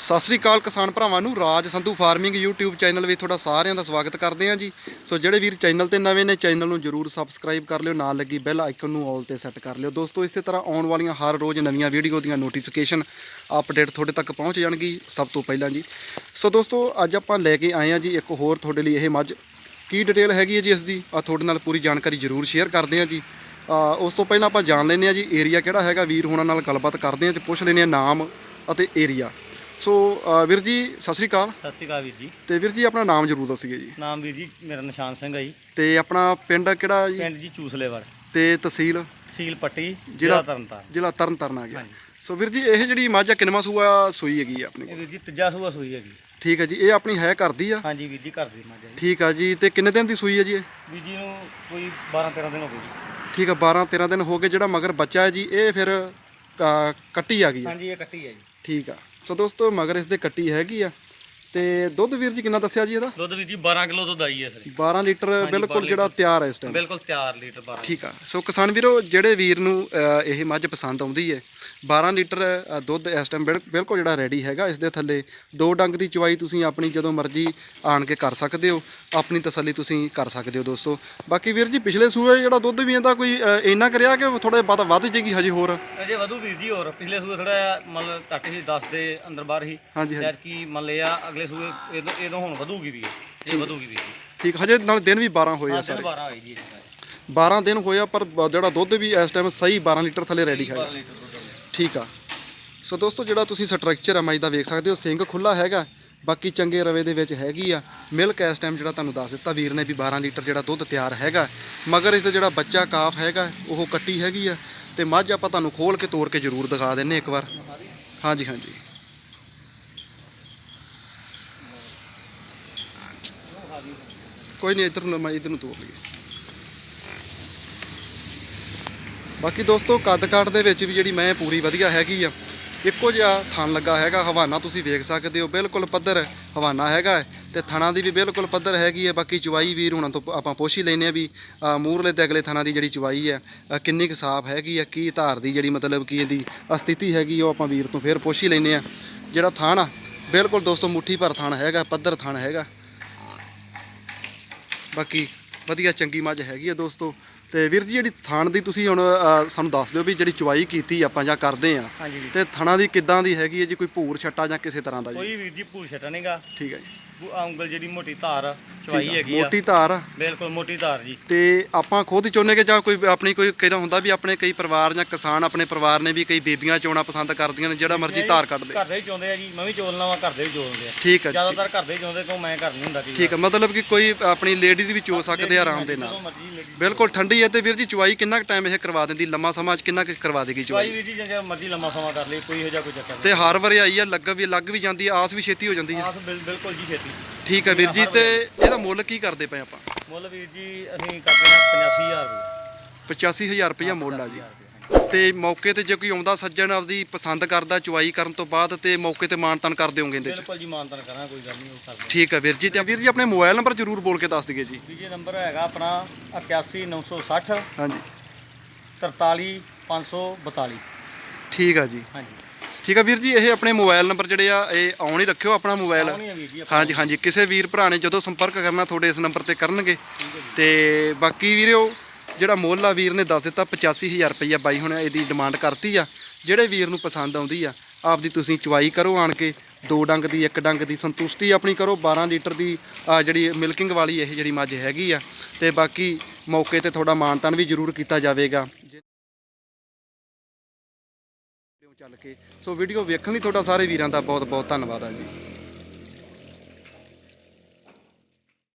ਸਤਿ ਸ੍ਰੀ ਅਕਾਲ ਕਿਸਾਨ ਭਰਾਵਾਂ ਨੂੰ, Raj Sandhu farming YouTube channel ਵਿੱਚ ਤੁਹਾਡਾ ਸਾਰਿਆਂ ਦਾ ਸਵਾਗਤ ਕਰਦੇ ਹਾਂ ਜੀ। ਸੋ ਜਿਹੜੇ ਵੀਰ ਚੈਨਲ ਤੇ ਨਵੇਂ ਨੇ, ਚੈਨਲ ਨੂੰ ਜਰੂਰ ਸਬਸਕ੍ਰਾਈਬ ਕਰ ਲਿਓ, ਨਾਲ ਲੱਗੀ ਬੈਲ ਆਈਕਨ ਨੂੰ ਆਲ ਤੇ ਸੈੱਟ ਕਰ ਲਿਓ। ਦੋਸਤੋ, ਇਸੇ ਤਰ੍ਹਾਂ ਆਉਣ ਵਾਲੀਆਂ ਹਰ ਰੋਜ਼ ਨਵੀਆਂ ਵੀਡੀਓ ਦੀਆਂ ਨੋਟੀਫਿਕੇਸ਼ਨ ਅਪਡੇਟ ਤੁਹਾਡੇ ਤੱਕ ਪਹੁੰਚ ਜਾਣਗੀ ਸਭ ਤੋਂ ਪਹਿਲਾਂ ਜੀ। ਸੋ ਦੋਸਤੋ, ਅੱਜ ਆਪਾਂ ਲੈ ਕੇ ਆਏ ਹਾਂ ਜੀ ਇੱਕ ਹੋਰ ਤੁਹਾਡੇ ਲਈ ਇਹ ਮੱਝ। ਕੀ ਡਿਟੇਲ ਹੈਗੀ ਹੈ ਜੀ ਇਸ ਦੀ? ਆ ਤੁਹਾਡੇ ਨਾਲ ਪੂਰੀ ਜਾਣਕਾਰੀ ਜਰੂਰ ਸ਼ੇਅਰ ਕਰਦੇ ਹਾਂ ਜੀ। ਉਸ ਤੋਂ ਪਹਿਲਾਂ ਆਪਾਂ ਜਾਣ ਲੈਂਦੇ ਹਾਂ ਜੀ ਏਰੀਆ ਕਿਹੜਾ ਹੈਗਾ? ਵੀਰ ਹੋਣਾ ਨਾਲ ਗੱਲਬਾਤ ਕਰਦੇ ਹਾਂ ਤੇ ਪੁੱਛ ਲੈਂਦੇ ਹਾਂ ਨਾਮ ਅਤੇ ਏਰੀਆ ਸੋ ਅ, ਵੀਰ ਜੀ ਸਤਿ ਸ੍ਰੀ ਅਕਾਲ। ਸਤਿ ਸ਼੍ਰੀ ਅਕਾਲ ਵੀਰ ਜੀ। ਤੇ ਵੀਰ ਜੀ ਆਪਣਾ ਨਾਮ ਜਰੂਰ ਦੱਸੀਏ ਜੀ। ਨਾਮ ਵੀਰ ਜੀ ਮੇਰਾ ਨਿਸ਼ਾਨ ਸਿੰਘ ਹੈ ਜੀ। ਤੇ ਆਪਣਾ ਪਿੰਡ ਕਿਹੜਾ ਜੀ? ਪਿੰਡ ਜੀ ਚੂਸਲੇਵੜ ਤੇ ਤਹਿਸੀਲ? ਸੀਲ ਪੱਟੀ ਜ਼ਿਲ੍ਹਾ- ਤਰਨਤਾਰਨ। ਜ਼ਿਲ੍ਹਾ ਤਰਨਤਾਰਨ ਆ ਗਿਆ। ਹਾਂਜੀ। ਸੋ ਵੀਰ ਜੀ ਇਹ ਜਿਹੜੀ ਮੱਝ ਆ ਕਿੰਨਵਾਂ ਸੂਆ ਸੂਈ ਹੈਗੀ ਆ ਆਪਣੀ ਇਹ ਵੀਰ ਜੀ ਤੀਜਾ ਸੂਆ ਸੂਈ ਹੈਗੀ। ਠੀਕ ਹੈ ਜੀ ਇਹ ਆਪਣੀ ਹੈ ਘਰ ਦੀ ਆ? ਹਾਂਜੀ ਵੀਰ ਜੀ ਘਰ ਦੀ ਮੱਝ ਹੈ ਜੀ। ਠੀਕ ਆ ਜੀ ਤੇ ਕਿੰਨੇ ਦਿਨ ਦੀ ਸੂਈ ਹੈ ਜੀ ਇਹ? ਵੀਰ ਜੀ ਨੂੰ ਕੋਈ 12 13 ਦਿਨ ਹੋ ਗਏ ਜੀ। ਠੀਕ ਆ 12 13 ਦਿਨ ਹੋ ਗਏ ਜਿਹੜਾ ਮਗਰ ਬੱਚਾ ਹੈ ਜੀ ਇਹ ਫਿਰ ਅ, ਕੱਟੀ ਆ ਗਈ ਆ? ਹਾਂਜੀ ਇਹ ਕੱਟੀ ਹੈ ਜੀ। ਠੀਕ ਆ। ਸੋ ਦੋਸਤੋ ਮਗਰ ਇਸ ਦੇ ਕੱਟੀ ਹੈਗੀ ਆ। ਤੇ ਦੁੱਧ ਵੀਰ ਜੀ ਕਿੰਨਾ ਦੱਸਿਆ ਜੀ ਇਹਦਾ? ਦੁੱਧ ਵੀਰ ਜੀ 12 ਕਿਲੋ ਦੁੱਧ ਆਈ ਹੈ ਸਰ। 12 ਲੀਟਰ ਬਿਲਕੁਲ 12 ਜਿਹੜਾ ਤਿਆਰ ਹੈ ਇਸ ਟਾਈਮ ਬਿਲਕੁਲ ਤਿਆਰ ਲੀਟਰ 12 ਠੀਕ ਆ। ਸੋ ਕਿਸਾਨ ਵੀਰੋ ਜਿਹੜੇ ਵੀਰ ਨੂੰ ਅ, ਇਹ ਮੱਝ ਪਸੰਦ ਆਉਂਦੀ ਹੈ 12 ਲੀਟਰ ਅ, ਦੁੱਧ ਇਸ ਟਾਈਮ ਬਿਲਕੁਲ ਜਿਹੜਾ ਰੈਡੀ ਹੈਗਾ ਇਸ ਦੇ ਥੱਲੇ। ਦੋ ਡੰਗ ਦੀ ਚਵਾਈ ਤੁਸੀਂ ਆਪਣੀ ਜਦੋਂ ਮਰਜ਼ੀ ਆਣ ਕੇ ਕਰ ਸਕਦੇ ਹੋ ਆਪਣੀ ਤਸੱਲੀ ਤੁਸੀਂ ਕਰ ਸਕਦੇ ਹੋ ਦੋਸਤੋ। ਬਾਕੀ ਵੀਰ ਜੀ ਪਿਛਲੇ ਸੂਏ ਜਿਹੜਾ ਦੁੱਧ ਵੀ ਇਹਦਾ ਕੋਈ ਅ, ਇੰਨਾ ਕਰਿਆ ਕਿ ਥੋੜਾ ਬਹੁਤਾ ਵੱਧ ਜੇਗੀ ਹਜੇ ਹੋਰ? ਅਜੇ ਵਧੂ ਵੀਰ ਜੀ ਹੋਰ। ਪਿਛਲੇ ਸੂਏ ਥੋੜਾ ਮਤਲਬ ਘੱਟ ਸੀ 10 ਦੇ ਅੰਦਰ ਬਾਹਰ ਹੀ। ਹਾਂਜੀ ਹਾਂਜੀ। ਯਾਰ ਕੀ ਮੰਨ ਲਿਆ ਅਗਲੇ ਸੂਏ ਇਹਦੋਂ ਇਹਦੋਂ ਹੁਣ ਵਧੂਗੀ ਵੀ ਇਹ। ਇਹ ਵਧੂਗੀ ਜੀ ਠੀਕ ਹਜੇ ਨਾਲ ਦਿਨ ਵੀ 12 ਹੋਏ ਆ ਹਾਂ ਸਾਰੇ। 12 ਹੋਈ ਜੀ ਇਹਦੇ ਨਾਲ। 12 ਦਿਨ ਹੋਇਆ ਪਰ ਬ- ਜਿਹੜਾ ਦੁੱਧ ਵੀ ਇਸ ਟਾਈਮ ਸਹੀ 12 ਲੀਟਰ ਥੱਲੇ ਰੈਡੀ ਹੈਗਾ। 12 ਲੀਟਰ ਦੁੱਧ ਆਉਂਦਾ। ਠੀਕ ਆ। ਸੋ ਦੋਸਤੋ ਜਿਹੜਾ ਤੁਸੀਂ ਸਟਰਕਚਰ ਆ ਮੱਝ ਦਾ ਵੇਖ ਸਕਦੇ ਹੋ ਸਿੰਘ ਖੁੱਲਾ ਹੈਗਾ ਬਾਕੀ ਚੰਗੇ ਰਵੇ ਦੇ ਵਿੱਚ ਹੈਗੀ ਆ। ਮਿਲਕ ਇਸ ਟਾਈਮ ਜਿਹੜਾ ਤੁਹਾਨੂੰ ਦੱਸ ਦਿੱਤਾ ਵੀਰ ਨੇ ਵੀ 12 ਲੀਟਰ ਜਿਹੜਾ ਦੁੱਧ ਤਿਆਰ ਹੈਗਾ। ਮਗਰ ਇਸ ਜਿਹੜਾ ਬੱਚਾ ਕਾਫ ਹੈਗਾ ਉਹ ਕੱਟੀ ਹੈਗੀ ਆ। ਤੇ ਮੱਝ ਆਪਾਂ ਤੁਹਾਨੂੰ ਖੋਲ ਕੇ ਤੋੜ ਕੇ ਜ਼ਰੂਰ ਦਿਖਾ ਦਿੰਨੇ ਇੱਕ ਵਾਰ। ਹਾਂਜੀ ਹਾਂਜੀ। ਕੋਈ ਨਹੀਂ, ਇੱਧਰ ਨੂੰ ਮੈਂ ਇੱਧਰ ਨੂੰ ਤੋਰ ਲਈਏ। ਬਾਕੀ ਦੋਸਤੋ, ਕੱਦ ਕਾਠ ਦੇ ਵਿੱਚ ਵੀ ਜਿਹੜੀ ਮੈਂ ਪੂਰੀ ਵਧੀਆ ਹੈਗੀ ਆ, ਇੱਕੋ ਜਿਹਾ ਥਣ ਲੱਗਾ ਹੈਗਾ, ਹਵਾਨਾ ਤੁਸੀਂ ਵੇਖ ਸਕਦੇ ਹੋ, ਬਿਲਕੁਲ ਪੱਧਰ ਹਵਾਨਾ ਹੈਗਾ ਹੈ ਤੇ ਥਣਾ ਦੀ ਵੀ ਬਿਲਕੁਲ ਪੱਧਰ ਹੈਗੀ ਹੈ, ਬਾਕੀ ਚਵਾਈ ਵੀਰ ਹੁਣਾਂ ਤੋਂ ਆਪਾਂ ਪੁੱਛ ਹੀ ਲੈਨੇ ਆ ਵੀ ਮੂਰਲੇ ਮੂਹਰਲੇ ਤੇ ਅਗਲੇ ਥਣਾ ਦੀ ਜਿਹੜੀ ਚਵਾਈ ਹੈ ਕਿੰਨੀ ਕੁ ਸਾਫ਼ ਹੈਗੀ ਹੈ, ਕੀ ਧਾਰ ਦੀ ਜਿਹੜੀ ਮਤਲਬ ਕੀ ਇਹਦੀ ਸਥਿਤੀ ਹੈਗੀ ਉਹ ਆਪਾਂ ਵੀਰ ਤੋਂ ਫਿਰ ਪੁੱਛ ਹੀ ਲੈਨੇ ਆ ਜਿਹੜਾ ਥਣ ਆ, ਬਿਲਕੁਲ ਦੋਸਤੋ ਮੁੱਠੀ ਭਰ ਥਣ ਹੈਗਾ, ਪੱਧਰ ਥਣ ਹੈਗਾ। ਬਾਕੀ ਵਧੀਆ ਚੰਗੀ ਮੱਝ ਹੈਗੀ ਆ ਦੋਸਤੋ। ਤੇ ਵੀਰ ਜੀ ਜਿਹੜੀ ਥਣ ਦੀ ਤੁਸੀਂ ਹੁਣ ਅ, ਸਾਨੂੰ ਦੱਸ ਦਿਓ ਵੀ ਜਿਹੜੀ ਚੁਵਾਈ ਕੀਤੀ ਆਪਾਂ ਜਾਂ ਕਰਦੇ ਆ। ਹਾਂਜੀ ਵੀਰ। ਤੇ ਥਣਾ ਦੀ ਕਿੱਦਾਂ ਦੀ ਹੈਗੀ ਹੈ ਜੀ ਕੋਈ ਭੂਰ ਛੱਟਾ ਜਾਂ ਕਿਸੇ ਤਰ੍ਹਾਂ ਦਾ ਜੀ? ਕੋਈ ਵੀਰ ਜੀ ਭੂਰ ਛਟਾ ਨਹੀਂਗਾ ਠੀਕ ਹੈ ਜੀ। ਉਂਗਲ ਜਿਹੜੀ ਮੋਟੀ ਧਾਰ ਚਵਾਈ ਆ, ਹੈਗੀ ਆ। ਮੋਟੀ ਧਾਰ ਆ। ਬਿਲਕੁਲ ਮੋਟੀ ਧਾਰ ਜੀ। ਤੇ ਆਪਾਂ ਖੁਦ ਹੀ ਚਾਹੁੰਦੇ ਕਿ ਜਾਂ ਕੋਈ ਆਪਣੀ ਕੋਈ ਕਿਹੜਾ ਹੁੰਦਾ ਵੀ ਆਪਣੇ ਕਈ ਪਰਿਵਾਰ ਜਾਂ ਕਿਸਾਨ ਆਪਣੇ ਪਰਿਵਾਰ ਨੇ ਵੀ ਕਈ ਬੀਬੀਆਂ ਚੋਣਾ ਪਸੰਦ ਕਰਦੀਆਂ ਨੇ ਜਿਹੜਾ ਮਰਜ਼ੀ ਧਾਰ ਕੱਢ ਦੇ ਘਰ ਦੇ ਹੀ ਚੋਂਦੇ ਆ ਜੀ ਮੈਂ ਵੀ ਚੋਲਣਾ ਵਾ ਘਰ ਦੇ ਵੀ ਚੋਲਦੇ ਆ। ਠੀਕ ਹੈ ਜੀ, ਜ਼ਿਆਦਾਤਰ ਘਰ ਦੇ ਹੀ ਚੋਂਦੇ ਕਿਉਂ ਮੈਂ ਘਰ ਨਹੀਂ ਹੁੰਦਾ ਠੀਕ ਹੈ ਮਤਲਬ ਕਿ ਕੋਈ ਆਪਣੀ ਲੇਡੀਜ਼ ਵੀ ਚੋ ਸਕਦੇ ਆ ਆਰਾਮ ਦੇ ਨਾਲ। ਮਰਜ਼ੀ ਬਿਲਕੁਲ ਠੰਡੀ ਹੈ ਤੇ ਵੀਰ ਜੀ ਚੁਵਾਈ ਕਿੰਨਾ ਕੁ ਟਾਈਮ ਇਹ ਕਰਵਾ ਦਿੰਦੀ? ਲੰਮਾ ਸਮਾਂ ਚ ਕਿੰਨਾ ਕੁ ਕਰਵਾ ਦੇਗੀ ਚਵਾਈ? ਚੁਵਾਈ ਵੀਰ ਜੀ ਜੇ ਮਰਜ਼ੀ ਲੰਮਾ ਸਮਾਂ ਕਰ ਲਈ ਕੋਈ ਇਹੋ ਜਿਹਾ ਕੋਈ ਚੱਕਰ ਤੇ ਹਰ ਵਾਰੀ ਆਈ ਆ ਲੱਗ ਵੀ ਲੱਗ ਵੀ ਜਾਂਦੀ ਆ ਆਸ ਵੀ ਛੇਤੀ ਹੋ ਜਾਂਦੀ ਹੈ ਆਸ ਬਿਲ- ਬਿਲਕੁਲ ਜੀ ਛੇਤੀ। ਠੀਕ ਹੈ ਵੀਰ ਜੀ ਤੇ ਇਹਦਾ ਮੁੱਲ ਕੀ ਕਰਦੇ ਪਏ ਆਪਾਂ? ਮੁੱਲ ਵੀਰ ਜੀ ਅਸੀਂ ਕਰਦੇ ਆ 85000 ਰੁਪਏ। 85000 ਰੁਪਇਆ ਮੁੱਲ ਆ ਜੀ। 85000 ਰੁਪਏ, ਤੇ ਮੌਕੇ ਤੇ ਜੇ ਕੋਈ ਆਉਂਦਾ ਸੱਜਣ ਆਪਦੀ ਪਸੰਦ ਕਰਦਾ ਚੁਆਈ ਕਰਨ ਤੋਂ ਬਾਅਦ ਤੇ ਮੌਕੇ ਤੇ ਮਾਨਤਨ ਕਰ ਦਿਓਗੇ ਇਹਦੇ ਚ? ਬਿਲਕੁਲ ਜੀ ਮਾਨਤਨ ਕਰਾਂ ਕੋਈ ਗੱਲ ਨਹੀਂ ਉਹ ਕਰਦੇ ਠੀਕ ਹੈ ਵੀਰ ਜੀ ਤੇ ਵੀਰ ਜੀ ਆਪਣੇ ਮੋਬਾਈਲ ਨੰਬਰ ਜ਼ਰੂਰ ਬੋਲ ਕੇ ਦੱਸ ਦਿਓ ਜੀ। ਵੀਰ ਜੀ ਨੰਬਰ ਹੈਗਾ ਆਪਣਾ 81960 ਹਾਂਜੀ। 43542 ਠੀਕ ਆ ਜੀ। ਹਾਂਜੀ। ਠੀਕ ਆ ਵੀਰ ਜੀ ਇਹ ਆਪਣੇ ਮੋਬਾਈਲ ਨੰਬਰ ਜਿਹੜੇ ਆ ਇਹ ਆਉਣ ਹੀ ਰੱਖਿਓ ਆਪਣਾ ਮੋਬਾਈਲ। ਹਾਂਜੀ ਹਾਂਜੀ ਕਿਸੇ ਵੀਰ ਭਰਾ ਨੇ ਜਦੋਂ ਸੰਪਰਕ ਕਰਨਾ ਤੁਹਾਡੇ ਇਸ ਨੰਬਰ ਤੇ ਕਰਨਗੇ। ਤੇ ਬਾਕੀ ਵੀਰਿਓ ਜਿਹੜਾ ਮੁੱਲ ਆ ਵੀਰ ਨੇ ਦੱਸ ਦਿੱਤਾ 85000 ਰੁਪਈਆ ਬਾਈ ਹੁਣ ਇਹਦੀ ਡਿਮਾਂਡ ਕਰਤੀ ਆ। ਜਿਹੜੇ ਵੀਰ ਨੂੰ ਪਸੰਦ ਆਉਂਦੀ ਆ ਆਪਦੀ ਤੁਸੀਂ ਚੁਆਈ ਕਰੋ ਆਣ ਕੇ। ਦੋ ਡੰਗ ਦੀ ਇੱਕ ਡੰਗ ਦੀ ਸੰਤੁਸ਼ਟੀ ਆਪਣੀ ਕਰੋ। 12 ਲੀਟਰ ਦੀ ਆ ਜਿਹੜੀ ਮਿਲਕਿੰਗ ਵਾਲੀ ਇਹ ਜਿਹੜੀ ਮੱਝ ਹੈਗੀ ਆ। ਤੇ ਬਾਕੀ ਮੌਕੇ ਤੇ ਤੁਹਾਡਾ ਮਾਨਤਾਨ ਵੀ ਜ਼ਰੂਰ ਕੀਤਾ ਜਾਵੇਗਾ। ਚੱਲ ਕੇ। ਸੋ ਵੀਡੀਓ ਵੇਖਣ ਲਈ ਤੁਹਾਡਾ ਸਾਰੇ ਵੀਰਾਂ ਦਾ ਬਹੁਤ ਬਹੁਤ ਧੰਨਵਾਦ ਆ ਜੀ।